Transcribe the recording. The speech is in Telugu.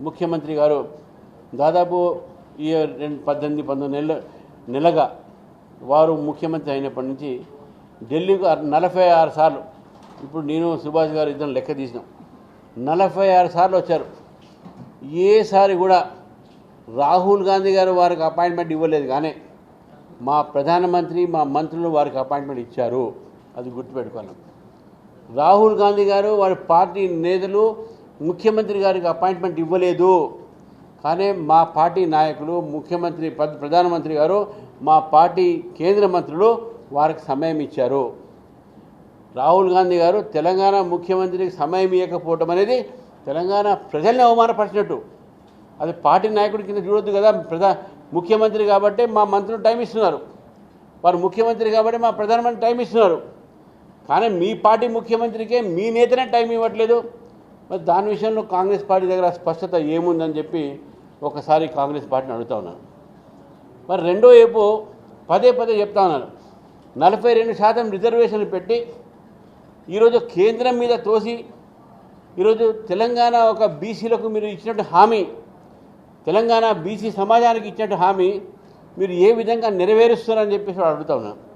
ముఖ్యమంత్రి గారు దాదాపు ఈ రెండు పద్దెనిమిది పంతొమ్మిది నెలల నెలగా వారు ముఖ్యమంత్రి అయినప్పటి నుంచి ఢిల్లీకి నలభై ఆరు సార్లు ఇప్పుడు నేను సుభాష్ గారు ఇద్దరు లెక్క తీసినాం. నలభై ఆరు సార్లు వచ్చారు. ఏసారి కూడా రాహుల్ గాంధీ గారు వారికి అపాయింట్మెంట్ ఇవ్వలేదు కానీ మా ప్రధానమంత్రి మా మంత్రులు వారికి అపాయింట్మెంట్ ఇచ్చారు. అది గుర్తుపెట్టుకోవాలి. రాహుల్ గాంధీ గారు వారి పార్టీ నేతలు ముఖ్యమంత్రి గారికి అపాయింట్మెంట్ ఇవ్వలేదు. కానీ మా పార్టీ నాయకులు ముఖ్యమంత్రి ప్రధానమంత్రి గారు మా పార్టీ కేంద్ర మంత్రులు వారికి సమయం ఇచ్చారు. రాహుల్ గాంధీ గారు తెలంగాణ ముఖ్యమంత్రికి సమయం ఇవ్వకపోవటం అనేది తెలంగాణ ప్రజల్ని అవమానపరిచినట్టు. అది పార్టీ నాయకుడి కింద చూడొద్దు కదా ప్రధా ముఖ్యమంత్రి కాబట్టి మా మంత్రులు టైం ఇస్తున్నారు. వారు ముఖ్యమంత్రి కాబట్టి మా ప్రధానమంత్రి టైం ఇస్తున్నారు. కానీ మీ పార్టీ ముఖ్యమంత్రికే మీ నేతనే టైం ఇవ్వట్లేదు. మరి దాని విషయంలో కాంగ్రెస్ పార్టీ దగ్గర స్పష్టత ఏముందని చెప్పి ఒకసారి కాంగ్రెస్ పార్టీని అడుగుతా ఉన్నాను మరి రెండో వైపు పదే పదే చెప్తా ఉన్నాను నలభై రెండు శాతం రిజర్వేషన్లు పెట్టి ఈరోజు కేంద్రం మీద తోసి ఈరోజు తెలంగాణ ఒక బీసీలకు మీరు ఇచ్చినట్టు హామీ తెలంగాణ బీసీ సమాజానికి ఇచ్చినట్టు హామీ మీరు ఏ విధంగా నెరవేరుస్తున్నారని చెప్పేసి వాడు అడుగుతా ఉన్నాను